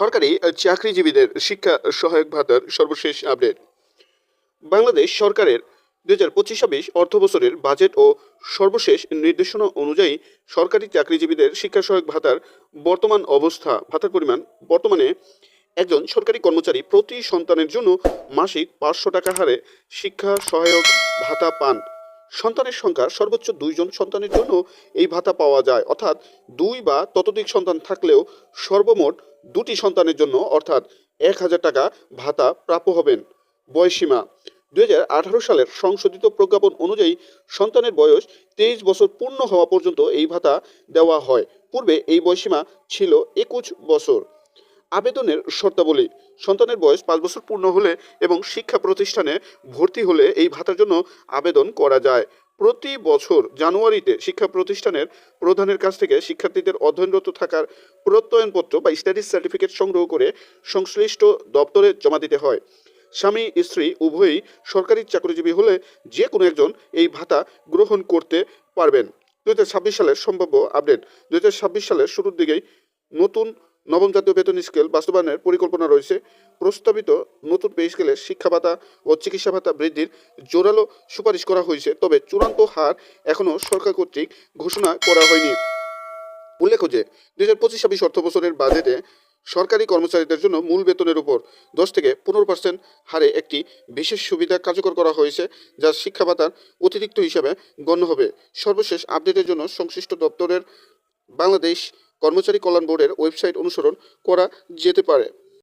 সরকারি চাকরিজীবীদের শিক্ষা সহায়ক ভাতার সর্বশেষ আপডেট। বাংলাদেশ সরকারের দু হাজার পঁচিশ ছাব্বিশ অর্থ বছরের বাজেট ও সর্বশেষ নির্দেশনা অনুযায়ী সরকারি চাকরিজীবীদের শিক্ষা সহায়ক ভাতার বর্তমান অবস্থা, ভাতার পরিমাণ বর্তমানে একজন সরকারি কর্মচারী প্রতি সন্তানের জন্য মাসিক পাঁচশো টাকা হারে শিক্ষা সহায়ক ভাতা পান। সন্তানের সংখ্যা সর্বোচ্চ দুইজন সন্তানের জন্য এই ভাতা পাওয়া যায়। অর্থাৎ দুই বা ততোধিক সন্তান থাকলেও সর্বমোট দুটি সন্তানের জন্য, অর্থাৎ এক হাজার টাকা ভাতা প্রাপ্য হবেন। বয়সীমা, দুই হাজার আঠারো সালের সংশোধিত প্রজ্ঞাপন অনুযায়ী সন্তানের বয়স তেইশ বছর পূর্ণ হওয়া পর্যন্ত এই ভাতা দেওয়া হয়। পূর্বে এই বয়সীমা ছিল একুশ বছর। আবেদনের শর্তাবলী, সন্তানের বয়স পাঁচ বছর পূর্ণ হলে এবং শিক্ষা প্রতিষ্ঠানে ভর্তি হলে এই ভাতার জন্য আবেদন করা যায়। প্রতি বছর জানুয়ারিতে শিক্ষা প্রতিষ্ঠানের প্রধানের কাছ থেকে শিক্ষার্থীদের অধ্যয়নরত থাকার প্রত্যয়নপত্র বা স্ট্যাটাস সার্টিফিকেট সংগ্রহ করে সংশ্লিষ্ট দপ্তরে জমা দিতে হয়। স্বামী, স্ত্রী উভয়ই সরকারি চাকরিজীবী হলে যে কোনো একজন এই ভাতা গ্রহণ করতে পারবেন। দু হাজার ছাব্বিশ সালের সম্ভাব্য আপডেট। দু হাজার ছাব্বিশ সালের শুরুর দিকেই নতুন নবম জাতীয় বেতন স্কেল বাস্তবায়নের পরিকল্পনা রয়েছে। প্রস্তাবিত নতুন পে স্কেলে শিক্ষা ভাতা ও চিকিৎসা ভাতা বৃদ্ধির জোরালো সুপারিশ করা হয়েছে, তবে চূড়ান্ত হার এখনও সরকার কর্তৃক ঘোষণা করা হয়নি। উল্লেখ্য যে, দুই হাজার পঁচিশ ছাব্বিশ অর্থ বছরের বাজেটে সরকারি কর্মচারীদের জন্য মূল বেতনের উপর দশ থেকে পনেরো পার্সেন্ট হারে একটি বিশেষ সুবিধা কার্যকর করা হয়েছে, যা শিক্ষা ভাতার অতিরিক্ত হিসাবে গণ্য হবে। সর্বশেষ আপডেটের জন্য সংশ্লিষ্ট দপ্তরের বাংলাদেশ কর্মচারী কল্যাণ বোর্ডের ওয়েবসাইট অনুসরণ করা যেতে পারে।